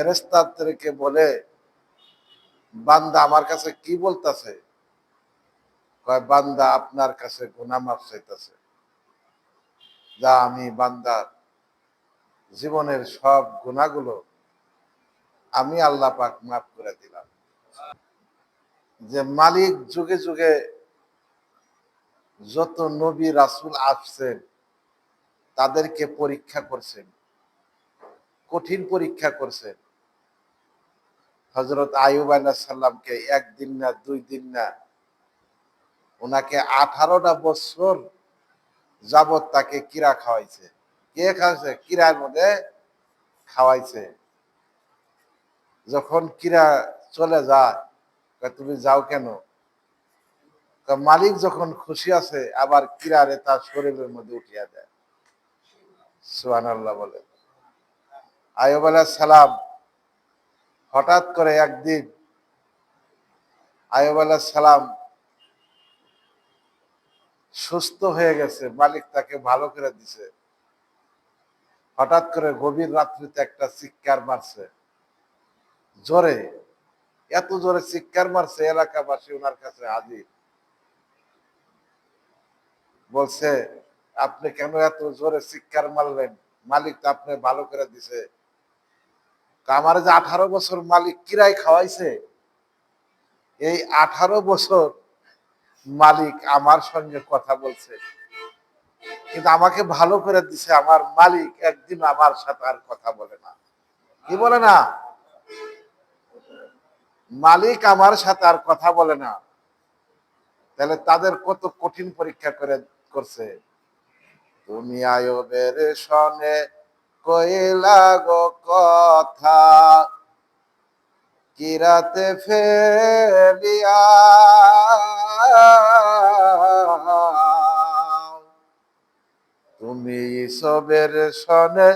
ফেরেস্তাদেরকে বলে, বান্দা আমার কাছে কি বলতাছে? কয়, বান্দা আপনার কাছে গুনাহ মাফ চাইতেছে। যা আমি বান্দার জীবনের সব গুণাগুলো আমি আল্লাহ পাক মাফ করে দিলাম। যে মালিক যুগে যুগে যত নবী রাসূল আসছেন, তাদেরকে পরীক্ষা করছেন, কঠিন পরীক্ষা করছেন। হজরত আয়ুব সাল্লামকে একদিন না দুই দিন না ওনাকে আঠারোটা বছর যাবত তাকে কিরা খাওয়াইছে। কে খাওয়াইছে? কিরার মধ্যে খাওয়াইছে। যখন কিরা চলে যায় তুমি যাও কেন? মালিক যখন খুশি আছে, আবার কিরারে তার শরীরের মধ্যে উঠিয়া দেয়। সুহান আল্লাহ বলে। আয়ুব সালাম হঠাৎ করে একদিন আয়ুব আলাইহিস সালাম সুস্থ হয়ে গেছে, মালিক তাকে ভালো করে দিছে। হঠাৎ করে গভীর রাত্রিতে একটা চিৎকার মারছে। জোরে, এত জোরে চিৎকার মারছে এলাকাবাসী ওনার কাছে হাজির। বলছে, আপনি কেন এত জোরে চিৎকার মারলেন? মালিক তো আপনি ভালো করে দিছে। তা আমার যে আঠারো বছর মালিক কিরাই খাওয়াইছে? এই আঠারো বছর মালিক আমার সঙ্গে কথা বলছে। কিন্তু আমাকে ভালো করে দিছে, আমার মালিক একদিন আমার সাথে আর কথা বলে না। কি বলে না? মালিক আমার সাথে আর কথা বলে না। তাহলে তাদের কত কঠিন পরীক্ষা করে করছে? তুমি আয়বের সনে কইলা গো কথা কিরাতে ফেলিয়া? তুমি সবের সনে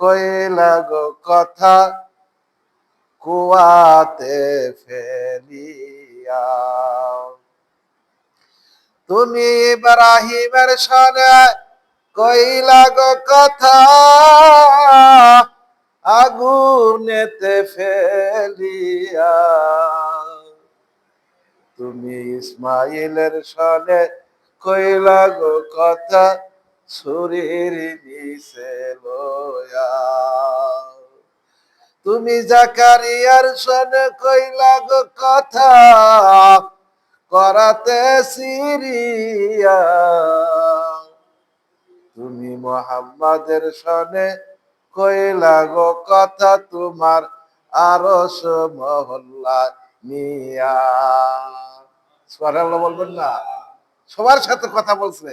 কইলা গো কথা, কুয়াতে ফেলিয়া। তুমি ইব্রাহিমের সনে কইলা গো কথা, আগুনেতে ফেলিয়া। তুমি ইসমাইলের সনে কইলা গো কথা, ছুরির নিচে তুমি জাকারিয়ার সনে কইলা গো কথা, করাতে সিরিয়া। তুমি মোহাম্মদের সনে কইলা গো কথা তোমার আরস মহল্লা নিয়া। বলবেন না। সবার সাথে কথা বলছে।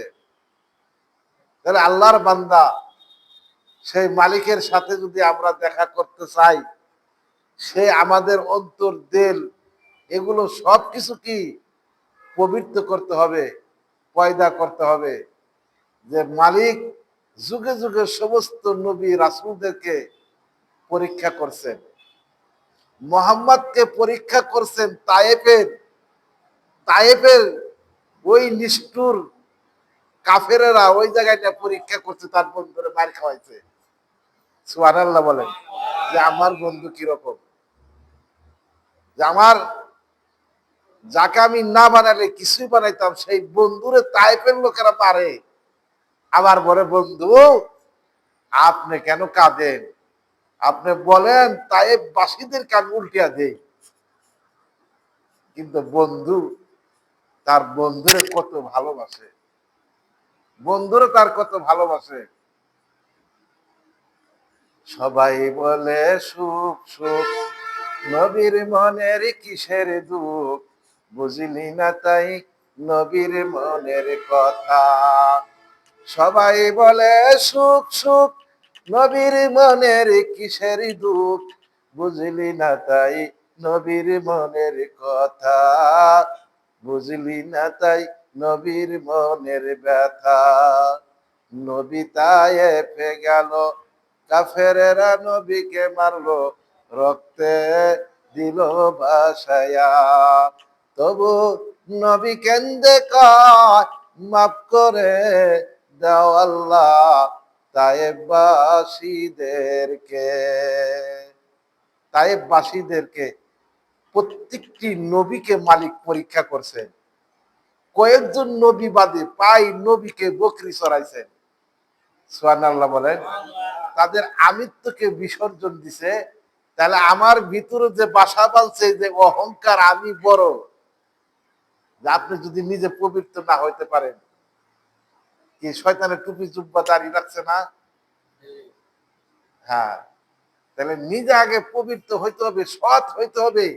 তাহলে আল্লাহর বান্দা, সেই মালিকের সাথে যদি আমরা দেখা করতে চাই, সে আমাদের অন্তর, দেল, এগুলো সব কিছু কি পবিত্র করতে হবে, পয়দা করতে হবে? যে মালিক যুগে যুগে সমস্ত নবী রাসুলদেরকে পরীক্ষা করছেন, মোহাম্মদকে পরীক্ষা করছেন তায়েফের তায়েফের ওই নিষ্ঠুর কাফেরেরা ওই জায়গাটা পরীক্ষা করছে, তার বন্ধুরে মার খাওয়াইছে। সুবহানাল্লাহ বলেন যে আমার বন্ধু কীরকম? যে আমার যাকে আমি না বানালে কিছুই বানাইতাম, সেই বন্ধুরে তাইপের লোকেরা পারে। আবার বলে, বন্ধু, আপনি কেন কাঁদেন? আপনি বলেন, তাইব বাসীদের কান উল্টিয়া দেই। কিন্তু বন্ধু, তার বন্ধুরে কত ভালোবাসে। বন্ধুরে তার কত ভালোবাসে। সবাই বলে, সুখ সুখ, নবীর মনের কিসের দুঃখ? বুঝলি না তাই নবীর মনের কথা? সবাই বলে, সুখ সুখ, নবীর মনের কিসের দুঃখ? বুঝলি না তাই নবীর মনের কথা। বুঝলি না তাই নবীর মনের ব্যথা। নবী তায়েফে গেল, কাফেরেরা নবীকে মারলো, রক্তে দিল ভাসায়া। তবু নবী কেন্দে কয়, মাফ করে দাও আল্লাহ তায়েবাসীদেরকে তাইবাসীদেরকে প্রত্যেকটি নবীকে মালিক পরীক্ষা করছেন কয়েকজন নবী বাদে পাই নবীকে বকরি চড়াইছেন সোহান আল্লাহ বলেন, তাদের আমিত্বকে বিসর্জন দিছে। তাহলে আমার ভিতরে যে বাসা বালছে যে অহংকার আমি বড়। আপনি যদি নিজে পবিত্র না হইতে পারেন কি শয়তানের টুপি দাঁড়িয়ে রাখছে না? হ্যাঁ। তাহলে নিজে আগে পবিত্র হইতে হবে, সৎ হইতে হবে।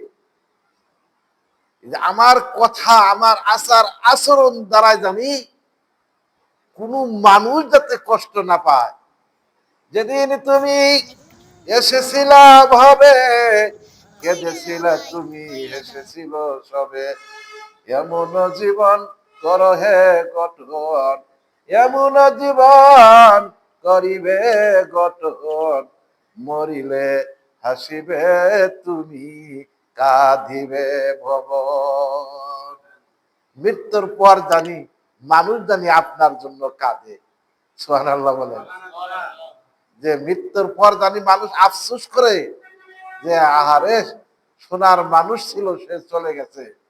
আমার কথা, আমার আচার, আচরণ দ্বারা জানি কোনো মানুষ যাতে কষ্ট না পায়। যেদিন তুমি এসেছিলা ভাবে, কেঁদেছিল তুমি এসেছিল সবে। এমন জীবন কর হে গঠন এমন জীবন করিবে গঠন, মরিলে হাসিবে তুমি, কাঁদিবে ভবন। মৃত্যুর পর জানি, মানুষ জানি আপনার জন্য কাঁদে। সোহান আল্লাহ বলেন। যে মৃত্যুর পর জানি মানুষ আফসোস করে যে, আহারে, সোনার মানুষ ছিল, সে চলে গেছে।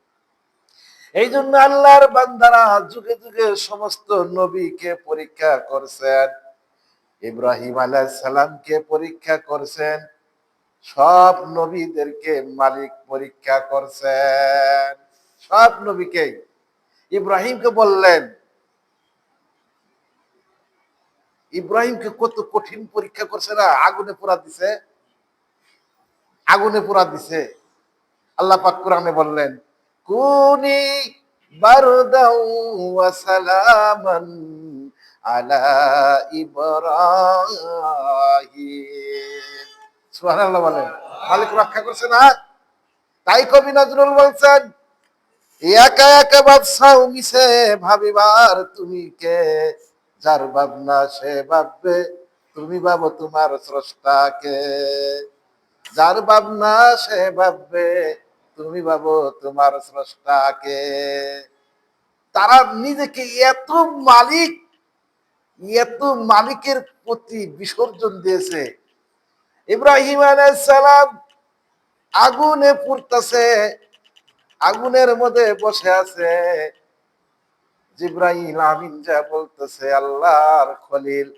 এই জন্য আল্লাহর বান্দারা যুগে যুগে সমস্ত নবীকে পরীক্ষা করছেন, ইব্রাহিম আলাইহিস সালামকে পরীক্ষা করছেন, সব নবীদেরকে মালিক পরীক্ষা করছেন, সব নবীকে। ইব্রাহিমকে বললেন, ইব্রাহিমকে কত কঠিন পরীক্ষা করছে না, আগুনে পোড়া দিছে? আগুনে পোড়া দিছে। আল্লাহ পাক কোরআনে বললেন কুনি বারদাউ ওয়া সালামান আলা ইব্রাহিম সুবহানাল্লাহ বলেন। মালিক রক্ষা করছে না? তাই কবি নজরুল বলছেন, একা একা বাদশাহ মিশে ভাবিবার, তুমি কে? যার ভাবনা সে ভাববে, তুমি ভাবো তোমার স্রষ্টাকে যার ভাবনা সে ভাববে তুমি ভাবো তোমার স্রষ্টাকে। তারা নিজেকে এত মালিক, এত মালিকের প্রতি বিসর্জন দিয়েছে। ইব্রাহিম সালাম আগুনে পুড়তেছে, আগুনের মধ্যে বসে আছে। জিব্রাহিম আমিন যা বলতেছে, আল্লাহর খলিল,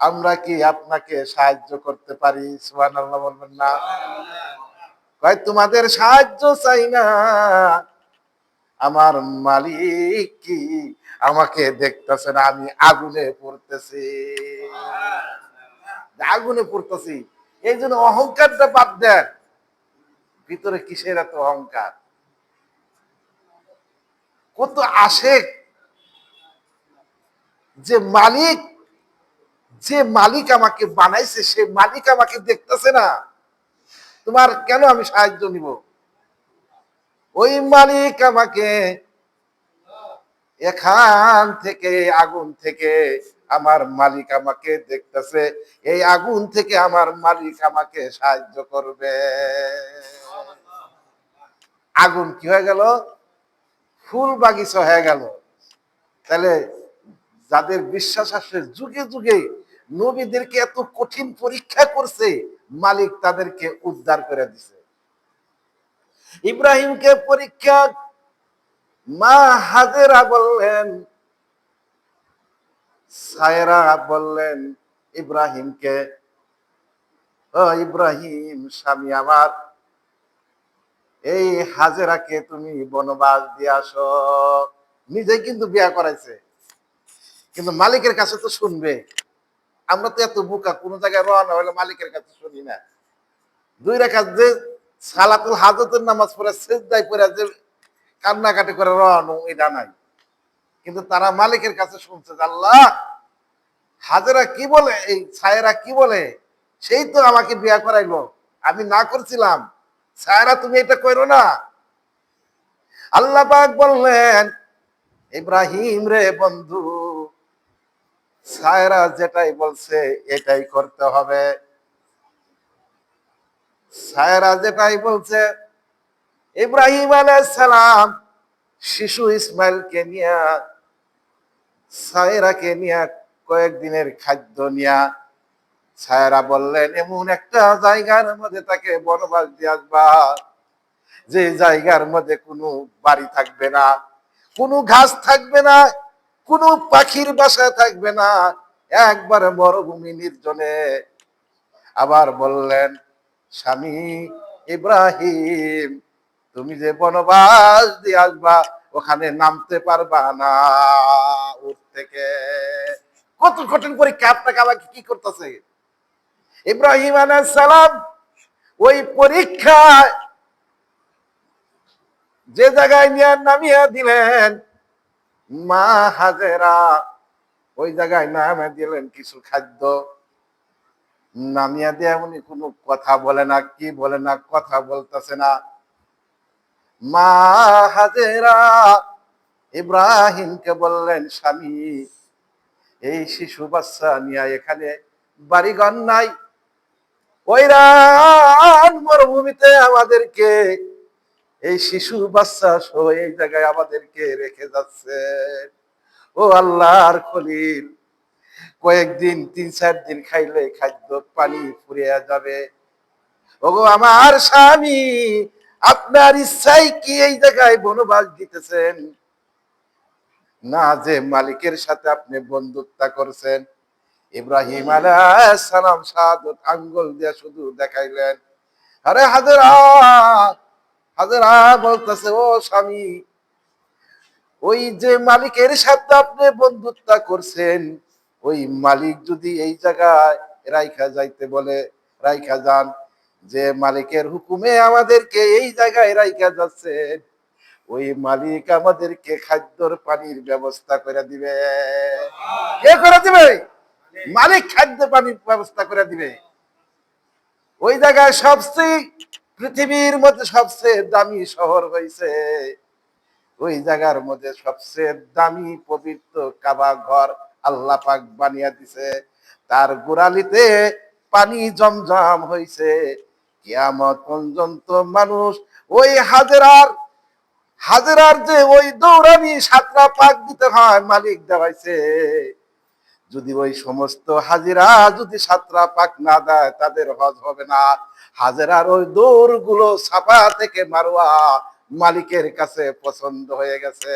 আমরা কি আপনাকে সাহায্য করতে পারি? সুহান আল্লাহ বলবেন না। কয় তোমাদের সাহায্য চাই না। আমার মালিক কি? আমাকে দেখতেছে না, আমি আগুনে পড়তেছি। আগুনে পড়তেছি। এই জন্য অহংকারটা বাদ দেন। ভিতরে কিসের এত অহংকার? কত আসে যে মালিক যে মালিক আমাকে বানাইছে, সে মালিক আমাকে দেখতেছে না। তোমার কেন আমি সাহায্য নিব? ওই মালিক আমাকে এখান থেকে, আগুন থেকে আমার মালিক আমাকে দেখতেছে। এই আগুন থেকে আমার মালিক আমাকে সাহায্য করবে। আগুন কি হয়ে গেল? ফুল বাগিচা হয়ে গেল। তাহলে যাদের বিশ্বাস আসে যুগে যুগে নবীদেরকে এত কঠিন পরীক্ষা করছে মালিক তাদেরকে উদ্ধার করে দিছে। ইব্রাহিমকে পরীক্ষা মা হাজেরা বললেন, সায়রা বললেন, ইব্রাহিমকে, ও ইব্রাহিম স্বামী আমার, এই হাজেরাকে তুমি বনবাস দিয়ে আসো। নিজে কিন্তু বিয়া করাইছে, কিন্তু মালিকের কাছে তো শুনবে। আমরা তো এত বোকা, কোনো জায়গায় রওনা হলে মালিকের কাছে শুনি না। দুই রেখা যে সালাতুল হাজতের নামাজ পড়ে, সেজদায় পড়ে যে কান্নাকাটি করে রওয়ানো এটা নাই। কিন্তু তারা মালিকের কাছে শুনছে আল্লাহ, হাজেরা কি বলে, এই ছায়েরা কি বলে? সেই তো আমাকে বিয়া করাইলো। আমি না করছিলাম। ছায়েরা, তুমি এটা করো না। আল্লাহ পাক বললেন, ইব্রাহিম রে বন্ধু ছায়েরা যেটাই বলছে, এটাই করতে হবে। ছায়েরা যেটাই বলছে, ইব্রাহিম সালাম শিশু ইসমাইলকে নিয়ে, সায়রাকে নিয়ে কয়েকদিনের খাদ্য নিয়া ছায়রা বললেন, এমন একটা জায়গার মধ্যে তাকে বনবাস দিয়ে আসবা, যে জায়গার মধ্যে কোনো বাড়ি থাকবে না, কোনো ঘাস থাকবে না কোনো পাখির বাসা থাকবে না। একবার মরুভূমি নির্জনে। আবার বললেন, স্বামী ইব্রাহিম, তুমি যে বনবাস দিয়ে আসবা, ওখানে নামতে পারবা না উঠ থেকে। কত কঠিন পরীক্ষা, আপনাকে আমাকে কি করতেছে? ইব্রাহিম সালাম ওই পরীক্ষায় যে জায়গায় নিয়ে নামিয়ে দিলেন মা হাজেরা, ওই জায়গায় নামে দিলেন কিছু খাদ্য। নামিয়া দিয়ে উনি কোনো কথা বলে না, কি বলে না, কথা বলতেছে না। মা হাজেরা, ইব্রাহিমকে বললেন, স্বামী, এই শিশু বাচ্চা নিয়ে এখানে বাড়িঘর নাই। ওইরান মরুভূমিতে আমাদেরকে এই শিশু বাচ্চা সহ এই জায়গায় আমাদেরকে রেখে যাচ্ছে। ও আল্লাহর খলিল, কয়েকদিন, তিন, চার দিন খাইলে খাদ্য পানি ফুরিয়ে যাবে। ওগো আমার স্বামী, আপনার ইচ্ছাই কি এই জায়গায় বনবাস দিতেছেন? না যে মালিকের সাথে আপনি বন্ধুত্ব করছেন। ইব্রাহিম আলাইহিস সালাম আঙ্গুল দিয়ে শুধু দেখাইলেন। আরে হাজরা হাজরা বলতেছে, ও স্বামী, ওই যে মালিকের সাথে আপনি বন্ধুত্ব করছেন, ওই মালিক যদি এই জায়গায় রাইখা যাইতে বলে, রাইখা যান, যে মালিকের হুকুমে আমাদেরকে এই জায়গায় রাইখা যাচ্ছেন, ওই মালিক আমাদেরকে খাদ্যর পানির ব্যবস্থা করে দিবে। কে করে দিবে? মালিক খাদ্য পানির ব্যবস্থা করে দিবে। ওই জায়গায় সবচেয়ে পৃথিবীর মধ্যে সবচেয়ে দামি শহর হয়েছে ওই জায়গার মধ্যে সবচেয়ে দামি পবিত্র কাবা ঘর আল্লাহ পাক বানিয়ে দিছে। তার গোড়ালিতে পানি জমজম হয়েছে কিয়ামত পর্যন্ত মানুষ ওই হাজারার হাজারার যে ওই দৌড়ানি সাতটা পাক দিতে হয় মালিক দেওয়াইছে। যদি ওই সমস্ত হাজিরা যদি সাতরা পাক না দেয়, তাদের হজ হবে না। হাজারার ওই দৌড়গুলো ছাপা থেকে মারোয়া মালিকের কাছে পছন্দ হয়ে গেছে।